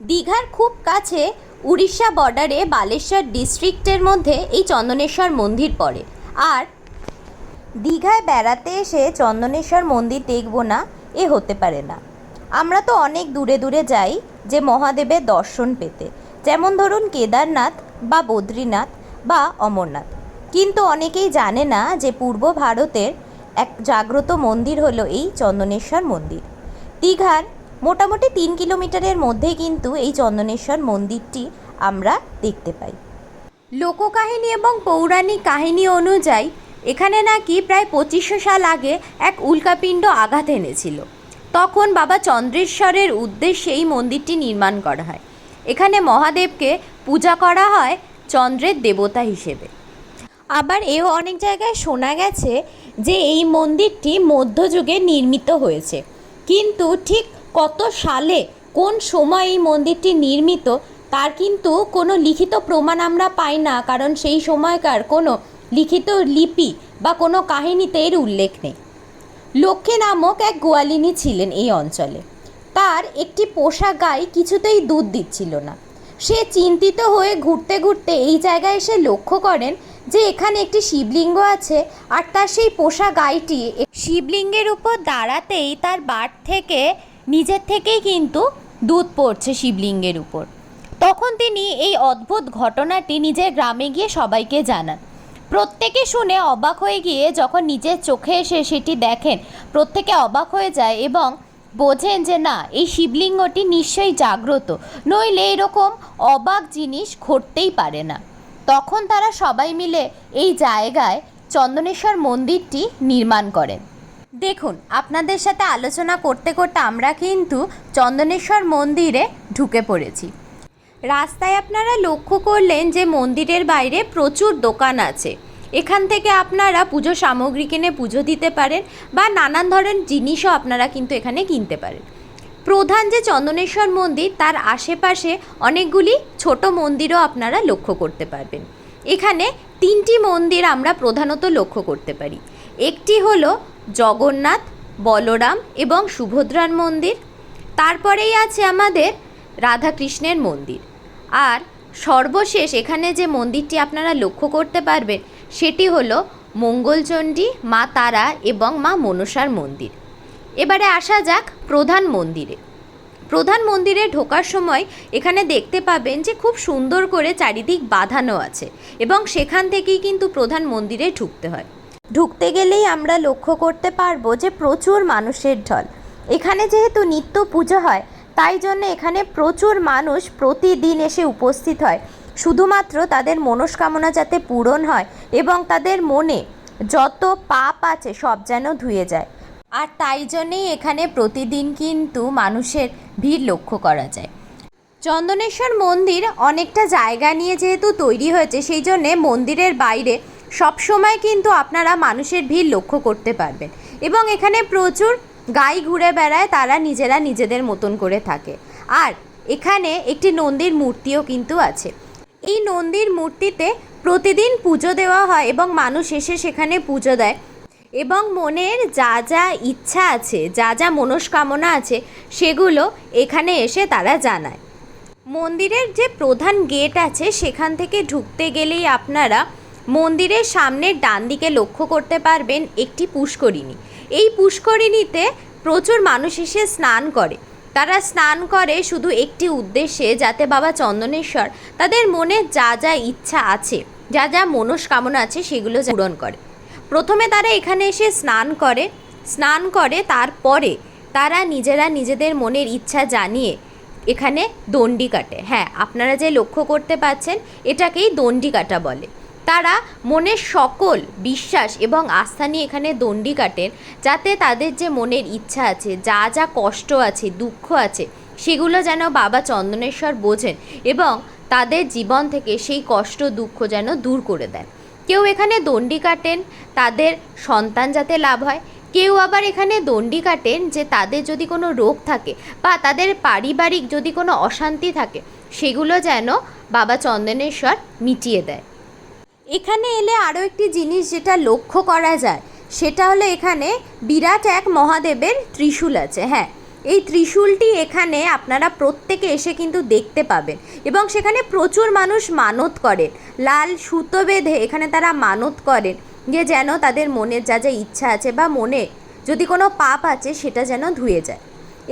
দীঘার খুব কাছে উড়িষ্যা বর্ডারে বালেশ্বর ডিস্ট্রিক্টের মধ্যে এই চন্দনেশ্বর মন্দির পড়ে। আর দীঘায় বেড়াতে এসে চন্দনেশ্বর মন্দির দেখব না, এ হতে পারে না। আমরা তো অনেক দূরে দূরে যাই যে মহাদেবের দর্শন পেতে। যেমন ধরুন কেদারনাথ বা বদ্রীনাথ বা অমরনাথ। কিন্তু অনেকেই জানে না যে পূর্ব ভারতের এক জাগ্রত মন্দির হলো এই চন্দনেশ্বর মন্দির। দীঘার মোটামুটি তিন কিলোমিটারের মধ্যে কিন্তু এই চন্দনেশ্বর মন্দিরটি আমরা দেখতে পাই। লোককাহিনী এবং পৌরাণিক কাহিনী অনুযায়ী, এখানে নাকি প্রায় পঁচিশশো সাল আগে এক উল্কাপিণ্ড আঘাত এনেছিল। তখন বাবা চন্দ্রেশ্বরের উদ্দেশ্যে এই মন্দিরটি নির্মাণ করা হয়। এখানে মহাদেবকে পূজা করা হয় চন্দ্রের দেবতা হিসেবে। আবার এও অনেক জায়গায় শোনা গেছে যে এই মন্দিরটি মধ্যযুগে নির্মিত হয়েছে। কিন্তু ঠিক কত সালে কোন সময় এই মন্দিরটি নির্মিত, তার কিন্তু কোনো লিখিত প্রমাণ আমরা পাই না, কারণ সেই সময়কার কোনো লিখিত লিপি বা কোনো কাহিনীতে এর উল্লেখ নেই। লক্ষ্মী নামক এক গোয়ালিনী ছিলেন এই অঞ্চলে। তার একটি পোষা গাই কিছুতেই দুধ দিচ্ছিল না। সে চিন্তিত হয়ে ঘুরতে ঘুরতে এই জায়গায় এসে লক্ষ্য করেন যে এখানে একটি শিবলিঙ্গ আছে আর তার সেই পোষা গাইটি শিবলিঙ্গের উপর দাঁড়াতেই তার বাট থেকে নিজের থেকেই কিন্তু দুধ পড়ছে শিবলিঙ্গের উপর। তখন তিনি এই অদ্ভুত ঘটনাটি নিজের গ্রামে গিয়ে সবাইকে জানান। প্রত্যেকে শুনে অবাক হয়ে গিয়ে যখন নিজের চোখে এসে সেটি দেখেন, প্রত্যেকে অবাক হয়ে যায় এবং বোঝেন যে না, এই শিবলিঙ্গটি নিশ্চয়ই জাগ্রত, নইলে এরকম অবাক জিনিস ঘটতেই পারে না। তখন তারা সবাই মিলে এই জায়গায় চন্দনেশ্বর মন্দিরটি নির্মাণ করেন। দেখুন, আপনাদের সাথে আলোচনা করতে করতে আমরা কিন্তু চন্দনেশ্বর মন্দিরে ঢুকে পড়েছি। রাস্তায় আপনারা লক্ষ্য করলেন যে মন্দিরের বাইরে প্রচুর দোকান আছে। এখান থেকে আপনারা পুজো সামগ্রী কিনে পুজো দিতে পারেন বা নানান ধরনের জিনিসও আপনারা কিন্তু এখানে কিনতে পারেন। প্রধান যে চন্দনেশ্বর মন্দির, তার আশেপাশে অনেকগুলি ছোট মন্দিরও আপনারা লক্ষ্য করতে পারবেন। এখানে তিনটি মন্দির আমরা প্রধানত লক্ষ্য করতে পারি। একটি হলো জগন্নাথ, বলরাম এবং সুভদ্রার মন্দির। তারপরেই আছে আমাদের রাধাকৃষ্ণের মন্দির। আর সর্বশেষ এখানে যে মন্দিরটি আপনারা লক্ষ্য করতে পারবেন, সেটি হলো মঙ্গলচণ্ডী, মা তারা এবং মা মনসার মন্দির। এবারে আসা যাক প্রধান মন্দিরে। প্রধান মন্দিরে ঢোকার সময় এখানে দেখতে পাবেন যে খুব সুন্দর করে চারিদিক বাঁধানো আছে এবং সেখান থেকেই কিন্তু প্রধান মন্দিরে ঢুকতে হয়। ঢুকতে গেলেই আমরা লক্ষ্য করতে পারব যে প্রচুর মানুষের ঢল। এখানে যেহেতু নিত্য পুজো হয়, তাই জন্য এখানে প্রচুর মানুষ প্রতিদিন এসে উপস্থিত হয়। শুধুমাত্র তাদের মনস্কামনা যাতে পূরণ হয় এবং তাদের মনে যত পাপ আছে সব যেন ধুয়ে যায়। আর তাই জন্যেই এখানে প্রতিদিন কিন্তু মানুষের ভিড় লক্ষ্য করা যায়। চন্দনেশ্বর মন্দির অনেকটা জায়গা নিয়ে যেহেতু তৈরি হয়েছে, সেই জন্যে মন্দিরের বাইরে সবসময় কিন্তু আপনারা মানুষের ভিড় লক্ষ্য করতে পারবেন। এবং এখানে প্রচুর গাই ঘুরে বেড়ায়, তারা নিজেরা নিজেদের মতন করে থাকে। আর এখানে একটি নন্দীর মূর্তিও কিন্তু আছে। এই নন্দীর মূর্তিতে প্রতিদিন পুজো দেওয়া হয় এবং মানুষ এসে সেখানে পুজো দেয়। এবং মনের যা যা ইচ্ছা আছে, যা যা মনস্কামনা আছে, সেগুলো এখানে এসে তারা জানায়। মন্দিরের যে প্রধান গেট আছে, সেখান থেকে ঢুকতে গেলেই আপনারা মন্দিরের সামনের ডান দিকে লক্ষ্য করতে পারবেন একটি পুষ্করিণী। এই পুষ্করিণীতে প্রচুর মানুষ এসে স্নান করে। তারা স্নান করে শুধু একটি উদ্দেশ্যে, যাতে বাবা চন্দনেশ্বর তাদের মনে যা যা ইচ্ছা আছে, যা যা মনস্কামনা আছে সেগুলো পূরণ করে। প্রথমে তারা এখানে এসে স্নান করে। স্নান করে তারপরে তারা নিজেরা নিজেদের মনের ইচ্ছা জানিয়ে এখানে দণ্ডি কাটে। হ্যাঁ আপনারা যে লক্ষ্য করতে পাচ্ছেন, এটাকেই দণ্ডি কাটা বলে। তারা মনের সকল বিশ্বাস এবং আস্থা নিয়ে এখানে দণ্ডি কাটেন, যাতে তাদের যে মনের ইচ্ছা আছে, যা যা কষ্ট আছে, দুঃখ আছে, সেগুলো যেন বাবা চন্দনেশ্বর বোঝেন এবং তাদের জীবন থেকে সেই কষ্ট, দুঃখ যেন দূর করে দেন। কেউ এখানে দণ্ডি কাটেন, তাদের সন্তান যাতে লাভ হয়। কেউ আবার এখানে দণ্ডি কাটেন যে তাদের যদি কোনো রোগ থাকে বা তাদের পারিবারিক যদি কোনো অশান্তি থাকে, সেগুলো যেন বাবা চন্দনেশ্বর মিটিয়ে দেয়। এখানে এলে আরও একটি জিনিস যেটা লক্ষ্য করা যায়, সেটা হলো এখানে বিরাট এক মহাদেবের ত্রিশূল আছে হ্যাঁ। এই ত্রিশূলটি এখানে আপনারা প্রত্যেকে এসে কিন্তু দেখতে পাবেন এবং সেখানে প্রচুর মানুষ মানত করেন। লাল সুতো বেঁধে এখানে তারা মানত করেন যে যেন তাদের মনের যা যা ইচ্ছা আছে বা মনে যদি কোনো পাপ আছে সেটা যেন ধুয়ে যায়।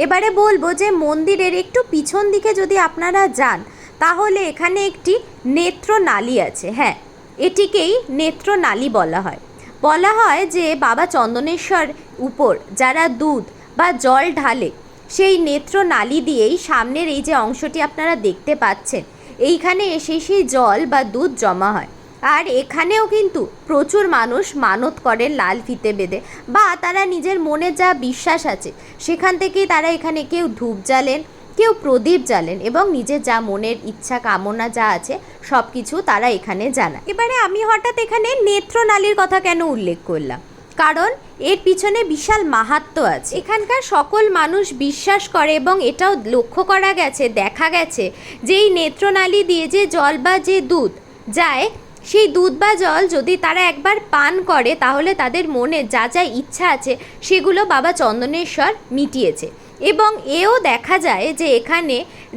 এবারে বলব যে মন্দিরের একটু পিছন দিকে যদি আপনারা যান, তাহলে এখানে একটি নেত্রনালী আছে হ্যাঁ। এটিকেই নেত্রনালী বলা হয়। বলা হয় যে বাবা চন্দনেশ্বর উপর যারা দুধ বা জল ঢালে, সেই নেত্রনালী দিয়েই সামনের এই যে অংশটি আপনারা দেখতে পাচ্ছেন, এইখানে এসে সেই জল বা দুধ জমা হয়। আর এখানেও কিন্তু প্রচুর মানুষ মানত করেন লাল ফিতে বেঁধে বা তারা নিজের মনে যা বিশ্বাস আছে, সেখান থেকেই তারা এখানে কেউ ধূপ জ্বালেন কেউ প্রদীপ জ্বালেন এবং নিজের যা মনের ইচ্ছা, কামনা যা আছে সব কিছু তারা এখানে জানায় এবারে আমি হঠাৎ এখানে নেত্রনালীর কথা কেন উল্লেখ করলাম? কারণ এর পিছনে বিশাল মাহাত্ম্য আছে। এখানকার সকল মানুষ বিশ্বাস করে এবং এটাও লক্ষ্য করা গেছে, দেখা গেছে যে এই নেত্রনালী দিয়ে যে জল বা যে দুধ যায় সেই দুধ বা জল যদি তারা একবার পান করে, তাহলে তাদের মনে যা যা ইচ্ছা আছে, সেগুলো বাবা চন্দনেশ্বর মিটিয়েছে। এবং এও দেখা যায় যে এখানে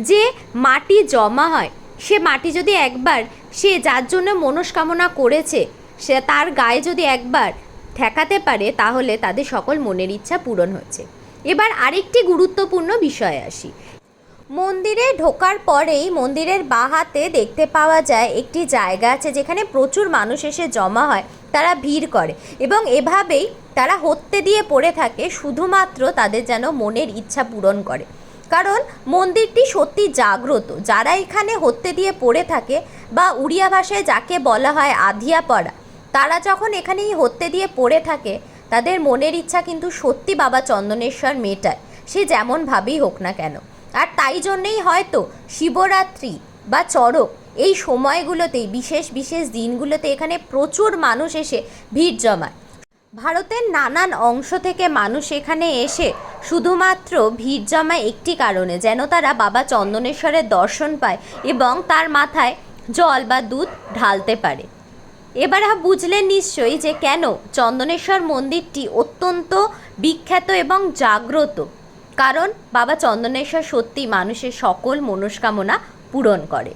যে মাটি জমা হয়, সে মাটি যদি একবার সে যার জন্য মনস্কামনা করেছে, সে তার গায়ে যদি একবার ঠেকাতে পারে, তাহলে তাদের সকল মনের ইচ্ছা পূরণ হচ্ছে। এবার আরেকটি গুরুত্বপূর্ণ বিষয়ে আসি। মন্দিরে ঢোকার পরেই মন্দিরের বাঁ হাতে দেখতে পাওয়া যায় একটি জায়গা আছে যেখানে প্রচুর মানুষ এসে জমা হয়, তারা ভিড় করে এবং এভাবেই তারা হত্যে দিয়ে পড়ে থাকে শুধুমাত্র তাদের যেন মনের ইচ্ছা পূরণ করে। কারণ মন্দিরটি সত্যি জাগ্রত, যারা এখানে হত্যে দিয়ে পড়ে থাকে বা উড়িয়া ভাষায় যাকে বলা হয় আধিয়া পড়া তারা যখন এখানে এই হত্যে দিয়ে পড়ে থাকে, তাদের মনের ইচ্ছা কিন্তু সত্যি বাবা চন্দনেশ্বর মেটায়, সে যেমনভাবেই হোক না কেন। আর তাই জন্যেই হয়তো শিবরাত্রি বা চড়ক এই সময়গুলোতেই, বিশেষ বিশেষ দিনগুলোতে এখানে প্রচুর মানুষ এসে ভিড় জমায়। ভারতের নানান অংশ থেকে মানুষ এখানে এসে শুধুমাত্র ভিড় জমায় একটি কারণে, যেন তারা বাবা চন্দনেশ্বরের দর্শন পায় এবং তার মাথায় জল বা দুধ ঢালতে পারে। এবার বুঝলেন নিশ্চয়ই যে কেন চন্দনেশ্বর মন্দিরটি অত্যন্ত বিখ্যাত এবং জাগ্রত। কারণ বাবা চন্দনেশ্বর সত্যি মানুষের সকল মনস্কামনা পূরণ করে।